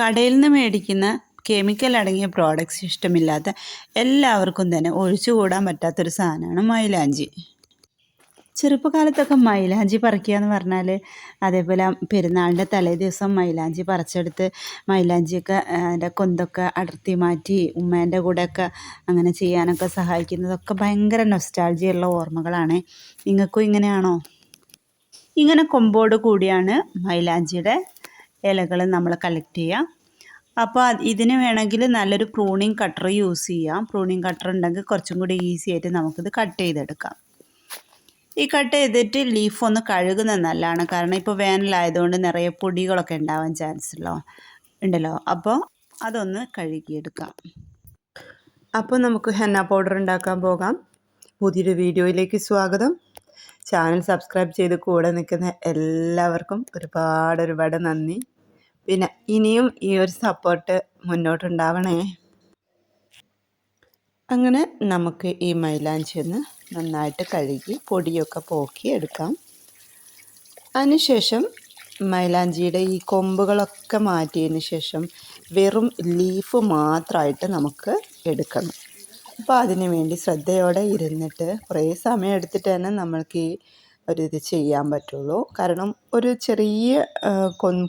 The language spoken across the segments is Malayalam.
കടയിൽ നിന്ന് മേടിക്കുന്ന കെമിക്കൽ അടങ്ങിയ പ്രോഡക്റ്റ്സ് ഇഷ്ടമില്ലാത്ത എല്ലാവർക്കും തന്നെ ഒഴിച്ചുകൂടാൻ പറ്റാത്തൊരു സാധനമാണ് മൈലാഞ്ചി. ചെറുപ്പകാലത്തൊക്കെ മൈലാഞ്ചി പറിക്കുക എന്ന് പറഞ്ഞാൽ അതേപോലെ പെരുന്നാളിന്റെ തലേ ദിവസം മൈലാഞ്ചി പറിച്ചെടുത്ത് മൈലാഞ്ചിയൊക്കെ അതിന്റെ കൊന്തൊക്കെ അടർത്തി മാറ്റി ഉമ്മേന്റെ കൂടെയൊക്കെ അങ്ങനെ ചെയ്യാനൊക്കെ സഹായിക്കുന്നതൊക്കെ ഭയങ്കര നൊസ്റ്റാൾജിയുള്ള ഓർമ്മകളാണ്. നിങ്ങൾക്കും ഇങ്ങനെയാണോ? ഇങ്ങനെ കൊമ്പോട് കൂടിയാണ് മൈലാഞ്ചിയുടെ ഇലകൾ നമ്മൾ കളക്ട് ചെയ്യാം. അപ്പോൾ ഇതിന് വേണമെങ്കിൽ നല്ലൊരു പ്രൂണിങ് കട്ടർ യൂസ് ചെയ്യാം. പ്രൂണിങ് കട്ടർ ഉണ്ടെങ്കിൽ കുറച്ചും കൂടി ഈസി ആയിട്ട് നമുക്കിത് കട്ട് ചെയ്തെടുക്കാം. ഈ കട്ട് ചെയ്തിട്ട് ലീഫ് ഒന്ന് കഴുകുന്നത് നല്ലതാണ്. കാരണം ഇപ്പോൾ വേനലായതുകൊണ്ട് നിറയെ പൊടികളൊക്കെ ഉണ്ടാവാൻ ചാൻസ് ഉള്ളോ ഉണ്ടല്ലോ. അപ്പോൾ അതൊന്ന് കഴുകിയെടുക്കാം. അപ്പോൾ നമുക്ക് ഹെന്ന പൗഡർ ഉണ്ടാക്കാൻ പോകാം. പുതിയൊരു വീഡിയോയിലേക്ക് സ്വാഗതം. ചാനൽ സബ്സ്ക്രൈബ് ചെയ്ത് കൂടെ നിൽക്കുന്ന എല്ലാവർക്കും ഒരുപാട് ഒരുപാട് നന്ദി. പിന്നെ ഇനിയും ഈ ഒരു സപ്പോർട്ട് മുന്നോട്ടുണ്ടാവണേ. അങ്ങനെ നമുക്ക് ഈ മൈലാഞ്ചി ഒന്ന് നന്നായിട്ട് കഴുകി പൊടിയൊക്കെ പോക്കി എടുക്കാം. അതിനുശേഷം മൈലാഞ്ചിയുടെ ഈ കൊമ്പുകളൊക്കെ മാറ്റിയതിന് ശേഷം വെറും ലീഫ് മാത്രമായിട്ട് നമുക്ക് എടുക്കണം. അപ്പോൾ അതിന് വേണ്ടി ശ്രദ്ധയോടെ ഇരുന്നിട്ട് കുറേ സമയം എടുത്തിട്ട് തന്നെ നമ്മൾക്ക് ഈ ഒരു ഇത് ചെയ്യാൻ പറ്റുള്ളൂ. കാരണം ഒരു ചെറിയ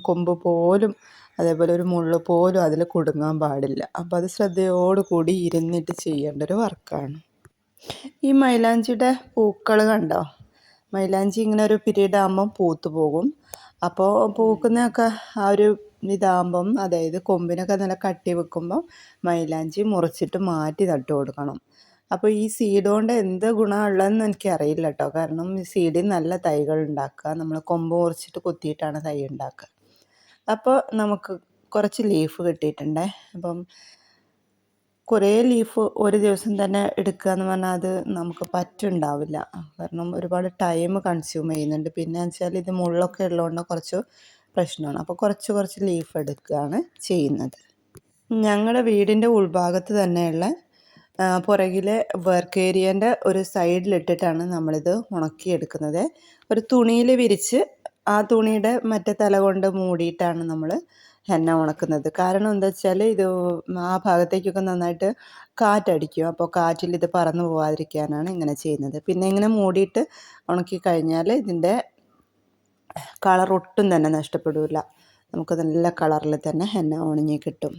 കൊമ്പ് പോലും അതേപോലെ ഒരു മുള്ള പോലും അതിൽ കുടുങ്ങാൻ പാടില്ല. അപ്പോൾ അത് ശ്രദ്ധയോടു കൂടി ഇരുന്നിട്ട് ചെയ്യേണ്ട ഒരു വർക്കാണ്. ഈ മൈലാഞ്ചിയുടെ പൂക്കൾ കണ്ടോ? മൈലാഞ്ചി ഇങ്ങനെ ഒരു പീരീഡ് ആകുമ്പം പൂത്തു പോകും. അപ്പോൾ പൂക്കുന്നതൊക്കെ ആ ഒരു ഇതാകുമ്പം അതായത് കൊമ്പിനൊക്കെ നല്ല കട്ടി വെക്കുമ്പം മൈലാഞ്ചി മുറിച്ചിട്ട് മാറ്റി നട്ടു കൊടുക്കണം. അപ്പോൾ ഈ സീഡ് കൊണ്ട് എന്ത് ഗുണമുള്ളതെന്ന് എനിക്കറിയില്ല കേട്ടോ കാരണം ഈ സീഡിൽ നല്ല തൈകൾ ഉണ്ടാക്കുക. നമ്മൾ കൊമ്പ് മുറിച്ചിട്ട് കുത്തിയിട്ടാണ് തൈ ഉണ്ടാക്കുക. അപ്പോൾ നമുക്ക് കുറച്ച് ലീഫ് കിട്ടിയിട്ടുണ്ട്. അപ്പം കുറേ ലീഫ് ഒരു ദിവസം തന്നെ എടുക്കുക എന്ന് പറഞ്ഞാൽ അത് നമുക്ക് പറ്റുണ്ടാവില്ല. കാരണം ഒരുപാട് ടൈം കൺസ്യൂം ചെയ്യുന്നുണ്ട്. പിന്നെ വെച്ചാൽ ഇത് മുള്ളൊക്കെ ഉള്ളതുകൊണ്ട് കുറച്ച് പ്രശ്നമാണ്. അപ്പോൾ കുറച്ച് കുറച്ച് ലീഫ് എടുക്കുകയാണ് ചെയ്യുന്നത്. ഞങ്ങളുടെ വീടിന്റെ ഉൾഭാഗത്ത് തന്നെയുള്ള പുറകിലെ വർക്ക് ഏരിയേന്റെ ഒരു സൈഡിലിട്ടിട്ടാണ് നമ്മളിത് ഉണക്കിയെടുക്കുന്നത്. ഒരു തുണിയിൽ വിരിച്ച് ആ തുണിയുടെ മറ്റേ തല കൊണ്ട് മൂടിയിട്ടാണ് നമ്മൾ ഹെന്ന ഉണക്കുന്നത്. കാരണം എന്താ വെച്ചാൽ ഇത് ആ ഭാഗത്തേക്കൊക്കെ നന്നായിട്ട് കാറ്റടിക്കും. അപ്പോൾ കാറ്റിൽ ഇത് പറന്നു പോവാതിരിക്കാനാണ് ഇങ്ങനെ ചെയ്യുന്നത്. പിന്നെ ഇങ്ങനെ മൂടിയിട്ട് ഉണക്കി കഴിഞ്ഞാൽ ഇതിന്റെ കളർ ഒട്ടും തന്നെ നഷ്ടപ്പെടില്ല നമുക്ക് നല്ല കളറിൽ തന്നെ ഹെന്ന ഉണങ്ങി കിട്ടും.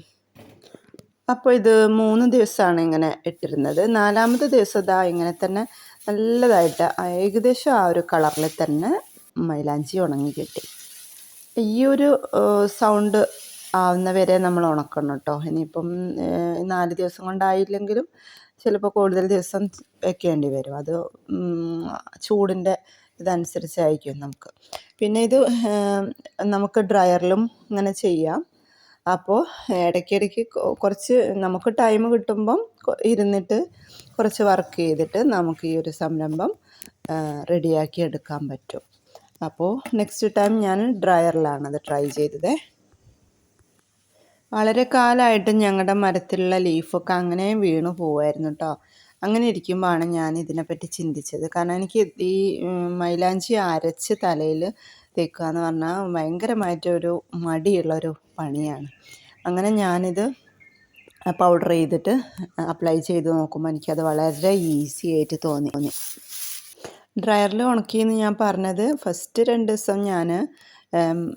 അപ്പോൾ ഇത് മൂന്ന് ദിവസമാണ് ഇങ്ങനെ ഇട്ടിരുന്നത്. നാലാമത്തെ ദിവസം ഇതാ ഇങ്ങനെ തന്നെ നല്ലതായിട്ട് ഏകദേശം ആ ഒരു കളറിൽ തന്നെ മൈലാഞ്ചി ഉണങ്ങി കിട്ടി. ഈ ഒരു സൗണ്ട് ആവുന്ന വരെ നമ്മൾ ഉണക്കണം കേട്ടോ. ഇനിയിപ്പം നാല് ദിവസം കൊണ്ടായില്ലെങ്കിലും ചിലപ്പോൾ കൂടുതൽ ദിവസം വെക്കേണ്ടി വരും. അത് ചൂടിന്റെ ഇതനുസരിച്ചായിരിക്കും നമുക്ക്. പിന്നെ ഇത് നമുക്ക് ഡ്രയറിലും ഇങ്ങനെ ചെയ്യാം. അപ്പോൾ ഇടയ്ക്കിടയ്ക്ക് കുറച്ച് നമുക്ക് ടൈം കിട്ടുമ്പം ഇരുന്നിട്ട് കുറച്ച് വർക്ക് ചെയ്തിട്ട് നമുക്ക് ഈ ഒരു സംരംഭം റെഡിയാക്കി എടുക്കാൻ പറ്റും. അപ്പോൾ നെക്സ്റ്റ് ടൈം ഞാൻ ഡ്രയറിലാണ് അത് ട്രൈ ചെയ്തത്. വളരെ കാലമായിട്ട് ഞങ്ങളുടെ മരത്തിലുള്ള ലീഫൊക്കെ അങ്ങനെ വീണു പോവായിരുന്നു കേട്ടോ അങ്ങനെ ഇരിക്കുമ്പോഴാണ് ഞാൻ ഇതിനെപ്പറ്റി ചിന്തിച്ചത്. കാരണം എനിക്ക് ഈ മൈലാഞ്ചി അരച്ച് തലയിൽ തേക്കുക എന്ന് പറഞ്ഞാൽ ഭയങ്കരമായിട്ടൊരു മടിയുള്ളൊരു പണിയാണ്. അങ്ങനെ ഞാനിത് പൗഡർ ചെയ്തിട്ട് അപ്ലൈ ചെയ്ത് നോക്കുമ്പോൾ എനിക്കത് വളരെ ഈസി ആയിട്ട് തോന്നി. തോന്നി ഡ്രയറിൽ ഉണക്കിയെന്ന് ഞാൻ പറഞ്ഞത് ഫസ്റ്റ് രണ്ട് ദിവസം ഞാൻ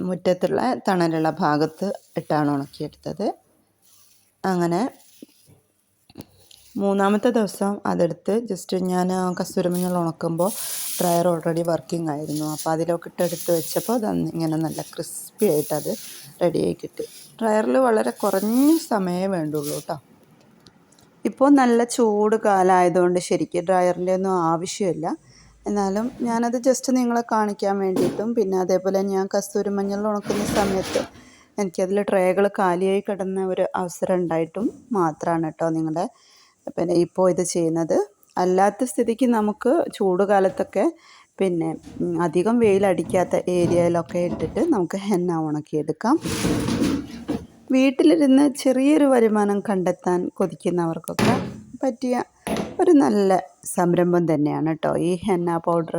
മുറ്റത്തുള്ള തണലുള്ള ഭാഗത്ത് ഇട്ടാണ് ഉണക്കിയെടുത്തത്. അങ്ങനെ മൂന്നാമത്തെ ദിവസം അതെടുത്ത് ജസ്റ്റ് ഞാൻ കസ്തൂരമഞ്ഞൾ ഉണക്കുമ്പോൾ ഡ്രയർ ഓൾറെഡി വർക്കിംഗ് ആയിരുന്നു. അപ്പോൾ അതിലൊക്കെ ഇട്ടെടുത്ത് വെച്ചപ്പോൾ അത് ഇങ്ങനെ നല്ല ക്രിസ്പി ആയിട്ട് അത് റെഡിയായി കിട്ടി. ഡ്രയറിൽ വളരെ കുറഞ്ഞ സമയമേ വേണ്ടുള്ളൂ കേട്ടോ ഇപ്പോൾ നല്ല ചൂട് കാലമായതുകൊണ്ട് ശരിക്കും ഡ്രയറിന്റെ ഒന്നും ആവശ്യമില്ല. എന്നാലും ഞാനത് ജസ്റ്റ് നിങ്ങളെ കാണിക്കാൻ വേണ്ടിയിട്ടും പിന്നെ അതേപോലെ ഞാൻ കസ്തൂരി മഞ്ഞൾ ഉണക്കുന്ന സമയത്ത് എനിക്കതിൽ ട്രേകൾ കാലിയായി കിടന്ന ഒരു അവസരം ഉണ്ടായിട്ടും മാത്രമാണ് കേട്ടോ നിങ്ങളുടെ പിന്നെ ഇപ്പോൾ ഇത് ചെയ്യുന്നത്. അല്ലാത്ത സ്ഥിതിക്ക് നമുക്ക് ചൂട് കാലത്തൊക്കെ പിന്നെ അധികം വെയിലടിക്കാത്ത ഏരിയയിലൊക്കെ ഇട്ടിട്ട് നമുക്ക് ഹെന്ന ഉണക്കിയെടുക്കാം. വീട്ടിലിരുന്ന് ചെറിയൊരു വരുമാനം കണ്ടെത്താൻ കൊതിക്കുന്നവർക്കൊക്കെ പറ്റിയ ഒരു നല്ല സംരംഭം തന്നെയാണ് കേട്ടോ ഈ ഹെന്ന പൗഡർ.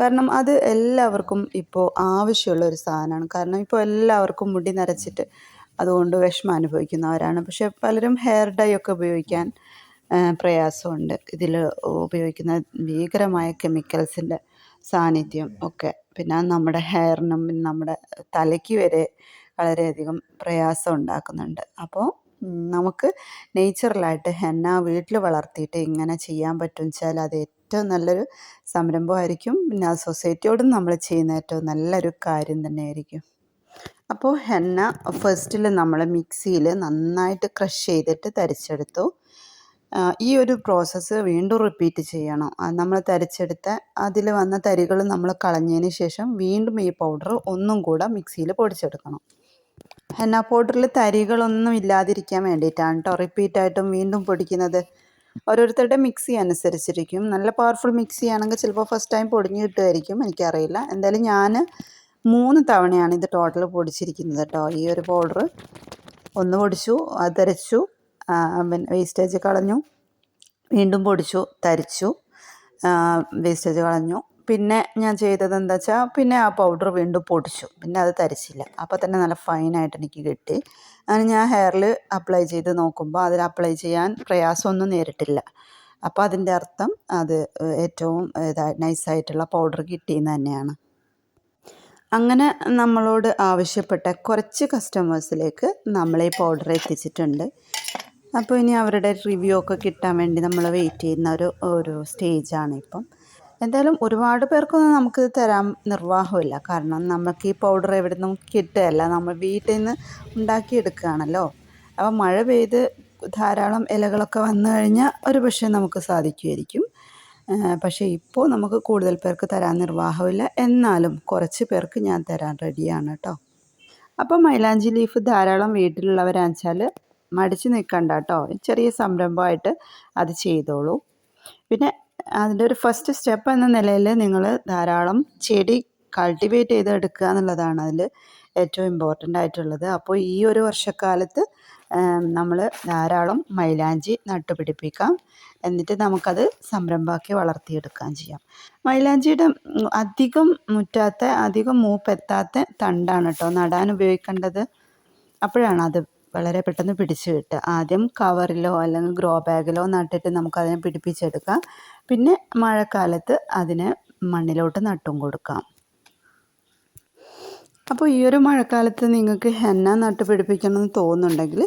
കാരണം അത് എല്ലാവർക്കും ഇപ്പോൾ ആവശ്യമുള്ള ഒരു സാധനമാണ്. കാരണം ഇപ്പോൾ എല്ലാവർക്കും മുടി നരച്ചിട്ട് അതുകൊണ്ട് വിഷമം അനുഭവിക്കുന്നവരാണ്. പക്ഷേ പലരും ഹെയർ ഡൈ ഒക്കെ ഉപയോഗിക്കാൻ പ്രയാസമുണ്ട്. ഇതിൽ ഉപയോഗിക്കുന്ന ഭീകരമായ കെമിക്കൽസിന്റെ സാന്നിധ്യം ഒക്കെ. പിന്നെ നമ്മുടെ ഹെയറിനും നമ്മുടെ തലയ്ക്ക് വരെ വളരെയധികം പ്രയാസം ഉണ്ടാക്കുന്നുണ്ട്. അപ്പോൾ നമുക്ക് നേച്ചുറലായിട്ട് ഹെന്ന വീട്ടിൽ വളർത്തിയിട്ട് ഇങ്ങനെ ചെയ്യാൻ പറ്റും വെച്ചാൽ അത് ഏറ്റവും നല്ലൊരു സംരംഭമായിരിക്കും. പിന്നെ ആ സൊസൈറ്റിയോടും നമ്മൾ ചെയ്യുന്ന ഏറ്റവും നല്ലൊരു കാര്യം തന്നെയായിരിക്കും. അപ്പോൾ ഹെന്ന ഫസ്റ്റിൽ നമ്മൾ മിക്സിയിൽ നന്നായിട്ട് ക്രഷ് ചെയ്തിട്ട് തരിച്ചെടുത്തു. ഈ ഒരു പ്രോസസ്സ് വീണ്ടും റിപ്പീറ്റ് ചെയ്യണം. നമ്മൾ തരിച്ചെടുത്ത അതിൽ വന്ന തരികൾ നമ്മൾ കളഞ്ഞതിന് ശേഷം വീണ്ടും ഈ പൗഡർ ഒന്നും കൂടെ മിക്സിയിൽ പൊടിച്ചെടുക്കണം. ഹെന്ന പൗഡറിൽ തരികളൊന്നും ഇല്ലാതിരിക്കാൻ വേണ്ടിയിട്ടാണ് കേട്ടോ റിപ്പീറ്റായിട്ടും വീണ്ടും പൊടിക്കുന്നത്. ഓരോരുത്തരുടെ മിക്സി അനുസരിച്ചിരിക്കും. നല്ല പവർഫുൾ മിക്സി ആണെങ്കിൽ ചിലപ്പോൾ ഫസ്റ്റ് ടൈം പൊടിഞ്ഞ് കിട്ടുമായിരിക്കും എനിക്കറിയില്ല. എന്തായാലും ഞാൻ മൂന്ന് തവണയാണ് ഇത് ടോട്ടൽ പൊടിച്ചിരിക്കുന്നത് കേട്ടോ ഈ ഒരു പൗഡർ ഒന്ന് പൊടിച്ചു അത് തരച്ചു ആ, പിന്നെ വേസ്റ്റേജ് കളഞ്ഞു. വീണ്ടും പൊടിച്ചു തരിച്ചു. വേസ്റ്റേജ് കളഞ്ഞു. പിന്നെ ഞാൻ ചെയ്തത് എന്താ വെച്ചാൽ പിന്നെ ആ പൗഡർ വീണ്ടും പൊടിച്ചു. പിന്നെ അത് തരിച്ചില്ല. അപ്പോൾ തന്നെ നല്ല ഫൈനായിട്ട് എനിക്ക് കിട്ടി. അങ്ങനെ ഞാൻ ഹെയറിൽ അപ്ലൈ ചെയ്ത് നോക്കുമ്പോൾ അതിൽ അപ്ലൈ ചെയ്യാൻ പ്രയാസമൊന്നും നേരിട്ടില്ല. അപ്പോൾ അതിന്റെ അർത്ഥം അത് ഏറ്റവും നൈസായിട്ടുള്ള പൗഡർ കിട്ടിയെന്ന് തന്നെയാണ്. അങ്ങനെ നമ്മളോട് ആവശ്യപ്പെട്ട കുറച്ച് കസ്റ്റമേഴ്സിലേക്ക് നമ്മൾ ഈ പൗഡർ എത്തിച്ചിട്ടുണ്ട്. അപ്പോൾ ഇനി അവരുടെ റിവ്യൂ ഒക്കെ കിട്ടാൻ വേണ്ടി നമ്മൾ വെയിറ്റ് ചെയ്യുന്ന ഒരു ഒരു സ്റ്റേജാണ് ഇപ്പം. എന്തായാലും ഒരുപാട് പേർക്കൊന്നും നമുക്ക് തരാൻ നിർവാഹമില്ല. കാരണം നമുക്ക് ഈ പൗഡർ എവിടെ നിന്നും കിട്ടുകയല്ല. നമ്മൾ വീട്ടിൽ നിന്ന് ഉണ്ടാക്കിയെടുക്കുകയാണല്ലോ. അപ്പോൾ മഴ പെയ്ത് ധാരാളം ഇലകളൊക്കെ വന്നു കഴിഞ്ഞാൽ ഒരു പക്ഷേ നമുക്ക് സാധിക്കുമായിരിക്കും. പക്ഷേ ഇപ്പോൾ നമുക്ക് കൂടുതൽ പേർക്ക് തരാൻ നിർവാഹമില്ല. എന്നാലും കുറച്ച് പേർക്ക് ഞാൻ തരാൻ റെഡിയാണ് കേട്ടോ. അപ്പോൾ മൈലാഞ്ചി ലീഫ് ധാരാളം വീട്ടിലുള്ളവരാണെന്ന് വെച്ചാൽ മടിച്ച് നിൽക്കണ്ട കേട്ടോ ചെറിയ സംരംഭമായിട്ട് അത് ചെയ്തോളൂ. പിന്നെ അതിന്റെ ഒരു ഫസ്റ്റ് സ്റ്റെപ്പ് എന്ന നിലയിൽ നിങ്ങൾ ധാരാളം ചെടി കൾട്ടിവേറ്റ് ചെയ്ത് എടുക്കുക എന്നുള്ളതാണ് അതിൽ ഏറ്റവും ഇമ്പോർട്ടന്റ് ആയിട്ടുള്ളത്. അപ്പോൾ ഈ ഒരു വർഷക്കാലത്ത് നമ്മൾ ധാരാളം മൈലാഞ്ചി നട്ടുപിടിപ്പിക്കാം. എന്നിട്ട് നമുക്കത് സംരംഭമാക്കി വളർത്തിയെടുക്കാൻ ചെയ്യാം. മൈലാഞ്ചിയുടെ അധികം മുറ്റാത്ത അധികം മൂപ്പെത്താത്ത തണ്ടാണ് കേട്ടോ നടാൻ ഉപയോഗിക്കേണ്ടത്. അപ്പോഴാണ് അത് വളരെ പെട്ടെന്ന് പിടിച്ചു കിട്ടുക. ആദ്യം കവറിലോ അല്ലെങ്കിൽ ഗ്രോ ബാഗിലോ നട്ടിട്ട് നമുക്കതിനെ പിടിപ്പിച്ചെടുക്കാം. പിന്നെ മഴക്കാലത്ത് അതിന് മണ്ണിലോട്ട് നട്ടും കൊടുക്കാം. അപ്പോൾ ഈ ഒരു മഴക്കാലത്ത് നിങ്ങൾക്ക് ഹെന്ന നട്ട് പിടിപ്പിക്കണമെന്ന് തോന്നുന്നുണ്ടെങ്കിൽ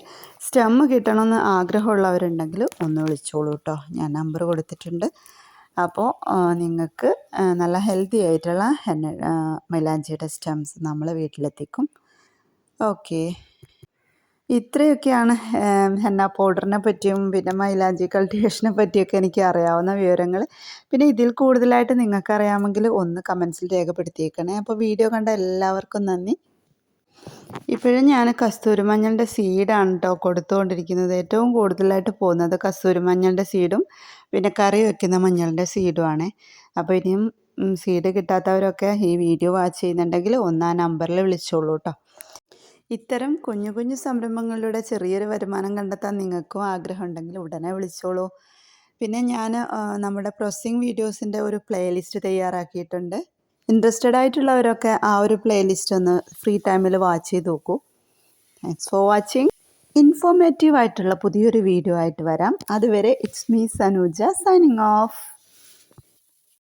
സ്റ്റെമ്മ് കിട്ടണമെന്ന് ആഗ്രഹമുള്ളവരുണ്ടെങ്കിൽ ഒന്ന് വിളിച്ചോളൂ കേട്ടോ. ഞാൻ നമ്പർ കൊടുത്തിട്ടുണ്ട്. അപ്പോൾ നിങ്ങൾക്ക് നല്ല ഹെൽത്തി ആയിട്ടുള്ള ഹെന്ന മൈലാഞ്ചിയുടെ സ്റ്റെംസ് നമ്മൾ വീട്ടിലെത്തിക്കും. ഓക്കെ. ഇത്രയൊക്കെയാണ് ഹെന്ന പൗഡറിനെ പറ്റിയും പിന്നെ മൈലാഞ്ചി കൾട്ടിവേഷനെ പറ്റിയൊക്കെ എനിക്ക് അറിയാവുന്ന വിവരങ്ങൾ. പിന്നെ ഇതിൽ കൂടുതലായിട്ട് നിങ്ങൾക്കറിയാമെങ്കിൽ ഒന്ന് കമൻസിൽ രേഖപ്പെടുത്തിയേക്കണേ. അപ്പോൾ വീഡിയോ കണ്ട എല്ലാവർക്കും നന്ദി. ഇപ്പോഴും ഞാൻ കസ്തൂരി കസ്തൂരിമഞ്ഞളുടെ സീഡാണ് കേട്ടോ കൊടുത്തുകൊണ്ടിരിക്കുന്നത്. ഏറ്റവും കൂടുതലായിട്ട് പോകുന്നത് കസ്തൂരിമഞ്ഞളുടെ സീഡും പിന്നെ കറി വയ്ക്കുന്ന മഞ്ഞളുടെ സീഡുമാണ്. അപ്പോൾ ഇനിയും സീഡ് കിട്ടാത്തവരൊക്കെ ഈ വീഡിയോ വാച്ച് ചെയ്യുന്നുണ്ടെങ്കിൽ ഒന്ന് നമ്പറിൽ വിളിച്ചോളൂ കേട്ടോ. ഇത്തരം കുഞ്ഞു കുഞ്ഞു സംരംഭങ്ങളിലൂടെ ചെറിയൊരു വരുമാനം കണ്ടെത്താൻ നിങ്ങൾക്കും ആഗ്രഹമുണ്ടെങ്കിൽ ഉടനെ വിളിച്ചോളൂ. പിന്നെ ഞാൻ നമ്മുടെ പ്രോസസ്സിങ് വീഡിയോസിന്റെ ഒരു പ്ലേലിസ്റ്റ് തയ്യാറാക്കിയിട്ടുണ്ട്. ഇൻട്രസ്റ്റഡ് ആയിട്ടുള്ളവരൊക്കെ ആ ഒരു പ്ലേലിസ്റ്റ് ഒന്ന് ഫ്രീ ടൈമിൽ വാച്ച് ചെയ്ത് നോക്കൂ. താങ്ക്സ് ഫോർ വാച്ചിങ് ഇൻഫോർമേറ്റീവ് ആയിട്ടുള്ള പുതിയൊരു വീഡിയോ ആയിട്ട് വരാം. അതുവരെ it's me Sanooja signing off